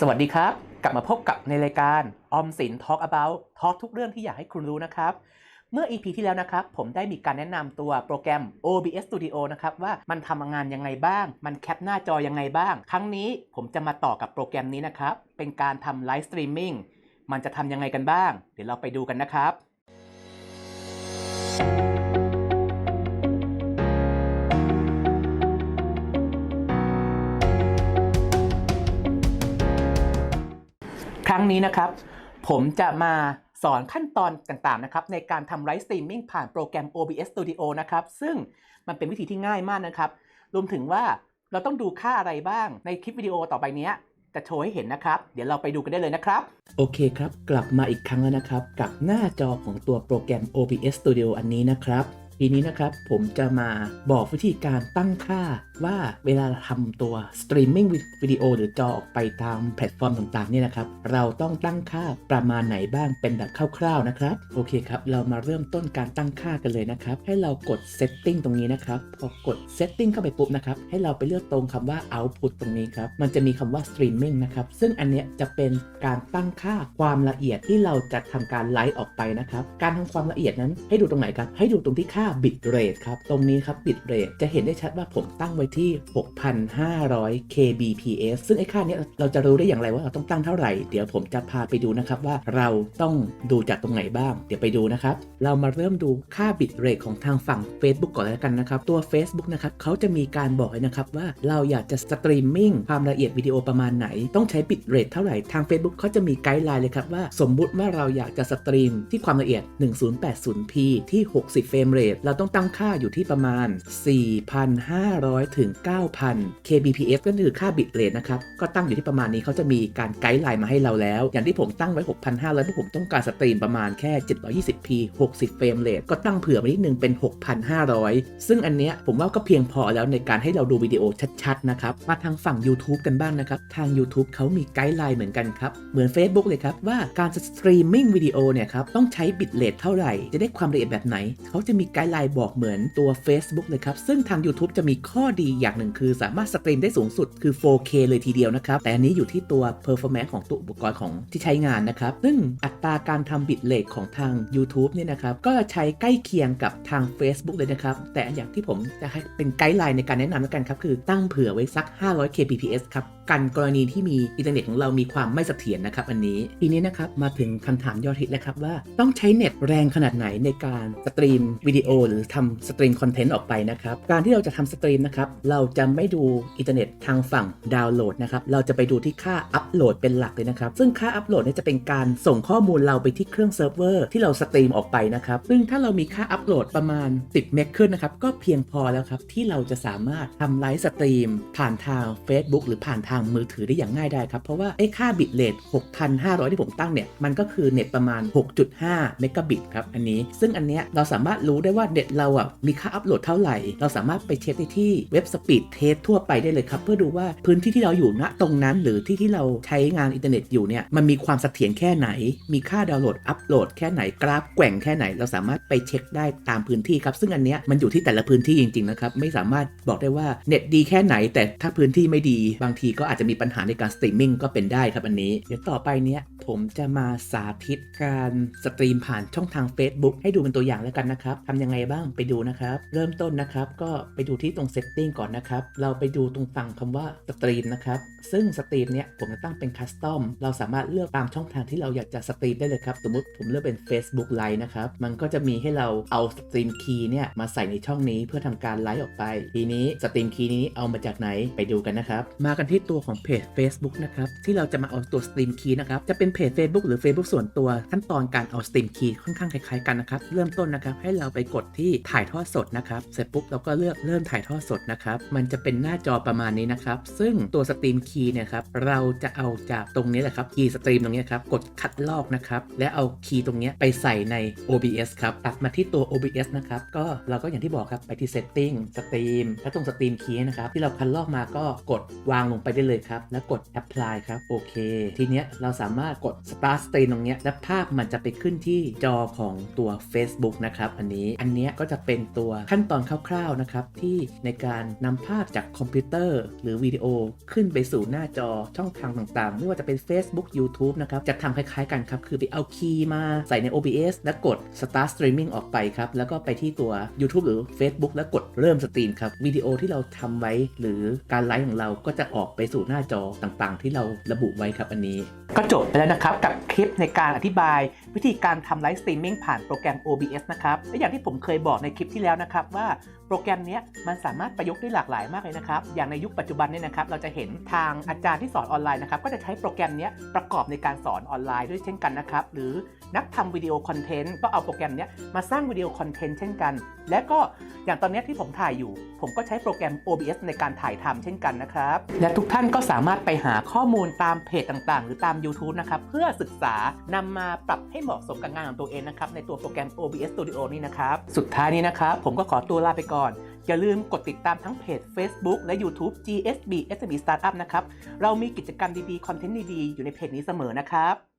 สวัสดีครับ กลับมาพบกับในรายการออมสิน Talk About ทอ l k ทุกเรื่องที่อยากให้คุณรู้นะครับ เมื่อ EP ที่แล้วนะครับ ผมได้มีการแนะนำตัวโปรแกรม OBS Studio นะครับ ว่ามันทำงานยังไงบ้าง มันแคปหน้าจอยังไงบ้าง ครั้งนี้ผมจะมาต่อกับโปรแกรมนี้นะครับ เป็นการทำไลฟ์สตรีมมิ่งมันจะทำยังไงกันบ้าง เดี๋ยวเราไปดูกันนะครับ งนี้นะครับ ผมจะมาสอนขั้นตอนต่างๆนะครับในการทำไลฟ์สตรีมมิ่งผ่านโปรแกรม OBS Studio นะครับ ซึ่งมันเป็นวิธีที่ง่ายมากนะครับ รวมถึงว่าเราต้องดูค่าอะไรบ้างในคลิปวิดีโอต่อไปนี้จะโชว์ให้เห็นนะครับ เดี๋ยวเราไปดูกันได้เลยนะครับ โอเคครับ กลับมาอีกครั้งแล้วนะครับ กับหน้าจอของตัวโปรแกรม OBS Studio อันนี้นะครับ ทีนี้นะครับผมจะมาบอกวิธีการตั้งค่าว่าเวลาทำตัวสตรีมมิ่งวิดีโอหรือจอออกไปตามแพลตฟอร์มต่างๆเนี่ยนะครับ เราต้องตั้งค่าประมาณไหนบ้างเป็นแบบคร่าวๆนะครับ โอเคครับ เรามาเริ่มต้นการตั้งค่ากันเลยนะครับ ให้เรากด setting ตรงนี้นะครับ พอกด setting เข้าไปปุ๊บนะครับ ให้เราไปเลือกตรงคำว่า output ตรงนี้ครับ มันจะมีคำว่า streaming นะครับ ซึ่งอันเนี้ยจะเป็นการตั้งค่าความละเอียดที่เราจะทำการไลฟ์ออกไปนะครับ การทำความละเอียดนั้นให้ดูตรงไหนครับ ให้ดูตรงที่ค่า bit rate ครับ ตรงนี้ครับ bit rate จะเห็นได้ชัดว่าผมตั้งไว้ที่ 6,500 kbps ซึ่งไอ้ค่าเนี้ยเราจะรู้ได้อย่างไรว่าเราต้องตั้งเท่าไหร่ เดี๋ยวผมจะพาไปดูนะครับว่าเราต้องดูจากตรงไหนบ้าง เดี๋ยวไปดูนะครับ เรามาเริ่มดูค่า bit rate ของทางฝั่ง Facebook ก่อนแล้วกันนะครับ ตัว Facebook นะครับเขาจะมีการบอกนะครับว่าเราอยากจะสตรีมมิ่งความละเอียดวิดีโอประมาณไหน ต้องใช้ bit rate เท่าไหร่ ทาง Facebook เขาจะมีไกด์ไลน์เลยครับว่าสมมุติว่าเราอยากจะสตรีมที่ความละเอียด 1080p ที่ 60 เฟรมเรทเราต้องตั้งค่าอยู่ที่ประมาณ 4,500ถึง 9,000 kbps ก็คือค่า bit rate นะครับ ก็ตั้งอยู่ที่ประมาณนี้เขาจะมีการไกด์ไลน์มาให้เราแล้ว อย่างที่ผมตั้งไว้ 6,500เพราะผมต้องการสตรีมประมาณแค่ 720p 60 เฟรมเรทก็ตั้งเผื่อมานิดนึงเป็น 6,500 ซึ่งอันเนี้ยผมว่าก็เพียงพอแล้วในการให้เราดูวิดีโอชัดๆนะครับ มาทางฝั่ง YouTube กันบ้างนะครับ ทาง YouTube เขามีไกด์ไลน์เหมือนกันครับ เหมือน Facebook เลยครับว่าการสตรีมมิ่งวิดีโอเนี่ยครับต้องใช้บิตเรทเท่าไหร่ จะได้ความละเอียดแบบไหน เขาจะมีไกด์ไลน์บอกเหมือนตัว Facebook เลยครับซึ่งทาง YouTube จะมีข้อดีอย่างหนึ่งคือสามารถสตรีมได้สูงสุดคือ 4K เลยทีเดียวนะครับ แต่อันนี้อยู่ที่ตัว performance ของตัวอุปกรณ์ของที่ใช้งานนะครับ ซึ่งอัตราการทำบิตเรทของทาง YouTube เนี่ยนะครับก็ใช้ใกล้เคียงกับทาง Facebook เลยนะครับ แต่อย่างที่ผมจะให้เป็นไกด์ไลน์ในการแนะนำแล้วกันครับ คือตั้งเผื่อไว้สัก 500 kbps ครับกันกรณีที่มีอินเทอร์เน็ตของเรามีความไม่เสถียรนะครับอันนี้ ทีนี้นะครับมาถึงคำถามยอดฮิตแล้วครับว่าต้องใช้เน็ตแรงขนาดไหนในการสตรีมวิดีโอหรือทำสตรีมคอนเทนต์ออกไปนะครับ การที่เราจะทำสตรีมนะครับเราจะไม่ดูอินเทอร์เน็ตทางฝั่งดาวน์โหลดนะครับ เราจะไปดูที่ค่าอัปโหลดเป็นหลักเลยนะครับ ซึ่งค่าอัปโหลดเนี่ยจะเป็นการส่งข้อมูลเราไปที่เครื่องเซิร์ฟเวอร์ที่เราสตรีมออกไปนะครับ ซึ่งถ้าเรามีค่าอัปโหลดประมาณ 10 เมกขึ้นนะครับ ก็เพียงพอแล้วครับ ที่เราจะสามารถทำไลฟ์สตรีม ผ่านทาง Facebook หรือผ่านทางมือถือได้อย่างง่ายได้ครับ เพราะว่าไอ้ค่าบิตเรท6,500 ที่ผมตั้งเนี่ย มันก็คือเน็ตประมาณ 6.5 เมกะบิตครับอันนี้ ซึ่งอันเนี้ยเราสามารถรู้ได้ว่าเน็ตเราอะมีค่าอัปโหลดเท่าไหร่ เราสามารถไปเช็คได้ที่เว็บสปีดเทสทั่วไปได้เลยครับ เพื่อดูว่าพื้นที่ที่เราอยู่ณตรงนั้น หรือที่ที่เราใช้งานอินเทอร์เน็ตอยู่เนี่ยมันมีความเสถียรแค่ไหน มีค่าดาวน์โหลดอัปโหลดแค่ไหนกราฟแกว่งแค่ไหน เราสามารถไปเช็คได้ตามพื้นที่ครับซึ่งอันเนี้ยมันอยู่ที่แต่ละพื้นที่จริงๆนะครับไม่สามารถบอกได้ว่าเน็ตดีแค่ไหน แต่ถ้าพื้นที่ไม่ดีบางทีก็อาจจะมีปัญหาในการสตรีมมิ่งก็เป็นได้ครับอันนี้เดี๋ยวต่อไปเนี้ยผมจะมาสาธิตการสตรีมผ่านช่องทาง Facebook ให้ดูเป็นตัวอย่างแล้วกันนะครับทำยังไงบ้างไปดูนะครับ เริ่มต้นนะครับ ก็ไปดูที่ตรง Setting ก่อนนะครับ เราไปดูตรงฝั่งคำว่าสตรีมนะครับ ซึ่งสตรีมเนี้ยผมจะตั้งเป็นคัสตอม เราสามารถเลือกตามช่องทางที่เราอยากจะสตรีมได้เลยครับ สมมติผมเลือกเป็น Facebook Live นะครับ มันก็จะมีให้เราเอาสตรีมคีย์เนี่ยมาใส่ในช่องนี้เพื่อทำการไลฟ์ออกไป ทีนี้สตรีมคีย์นี้เอามาจากไหนไปดูกันนะครับ มากันที่ตัวของเพจ Facebook นะครับ ที่เราจะมาเอาตัวสตรีมคีย์นะครับ จะเป็นเพจ Facebook หรือ Facebook ส่วนตัวขั้นตอนการเอาสตรีมคีย์ค่อนข้างคล้ายๆกันนะครับ เริ่มต้นนะครับให้เราไปกดที่ถ่ายทอดสดนะครับ เสร็จปุ๊บเราก็เลือกเริ่มถ่ายทอดสดนะครับมันจะเป็นหน้าจอประมาณนี้นะครับ ซึ่งตัวสตรีมคีย์เนี่ยครับ เราจะเอาจากตรงนี้แหละครับ คีย์สตรีมตรงนี้ครับ กดคัดลอกนะครับ และเอาคีย์ตรงนี้ไปใส่ใน OBS ครับ ตัดมาที่ตัว OBS นะครับ ก็เราก็อย่างที่บอกครับ ไปที่ setting สตรีมแล้วตรงสตรีมคีย์นะครับ ที่เราคัดลอกมาก็กดวางลงไปได้เลยครับ แล้วกด apply ครับ โอเค ทีเนี้ยเราสามารถกด start stream ตรงเนี้ยและภาพมันจะไปขึ้นที่จอของตัว Facebook นะครับ อันนี้ อันเนี้ยก็จะเป็นตัวขั้นตอนคร่าวๆนะครับที่ในการนำภาพจากคอมพิวเตอร์ หรือวิดีโอขึ้นไปสู่หน้าจอช่องทางต่างๆ ไม่ว่าจะเป็น Facebook YouTube นะครับ จะทำคล้ายๆกันครับ คือไปเอาคีย์มาใส่ใน OBS แล้วกด start streaming ออกไปครับ แล้วก็ไปที่ตัว YouTube หรือ Facebook แล้วกดเริ่มสตรีมครับวิดีโอที่เราทำไว้ หรือการไลฟ์ของเราก็จะออกไปสู่หน้าจอต่างๆ ที่เราระบุไว้ครับอันนี้ ก็จบไปแล้วนะครับกับคลิปในการอธิบาย วิธีการทำไลฟ์สตรีมมิ่งผ่านโปรแกรม OBS นะครับและอย่างที่ผมเคยบอกในคลิปที่แล้วนะครับว่า รแกรมนี้มันสามารถประยุกต์ได้หลากหลายมากเลยนะครับ อย่างในยุคปัจจุบันเนี่ยนะครับ เราจะเห็นทางอาจารย์ที่สอนออนไลน์นะครับ ก็จะใช้โปรแกรมนี้ประกอบในการสอนออนไลน์ด้วยเช่นกันนะครับ หรือนักทำวิดีโอคอนเทนต์ก็เอาโปรแกรมนี้มาสร้างวิดีโอคอนเทนต์เช่นกัน และก็อย่างตอนนี้ที่ผมถ่ายอยู่ ผมก็ใช้โปรแกรม OBS ในการถ่ายทำเช่นกันนะครับ และทุกท่านก็สามารถไปหาข้อมูลตามเพจต่างๆ หรือตาม YouTube นะครับ เพื่อศึกษานำมาปรับให้เหมาะสมกับงานของตัวเองนะครับ ในตัวโปรแกรม OBS Studio นี่นะครับ สุดท้ายนี้นะครับ ผมก็ขอตัวลาไปก่อนอน อย่าลืมกดติดตามทั้งเพจ Facebook และ YouTube GSB SME Startup นะครับ เรามีกิจกรรมดีๆ คอนเทนต์ดีๆ อยู่ในเพจนี้เสมอนะครับ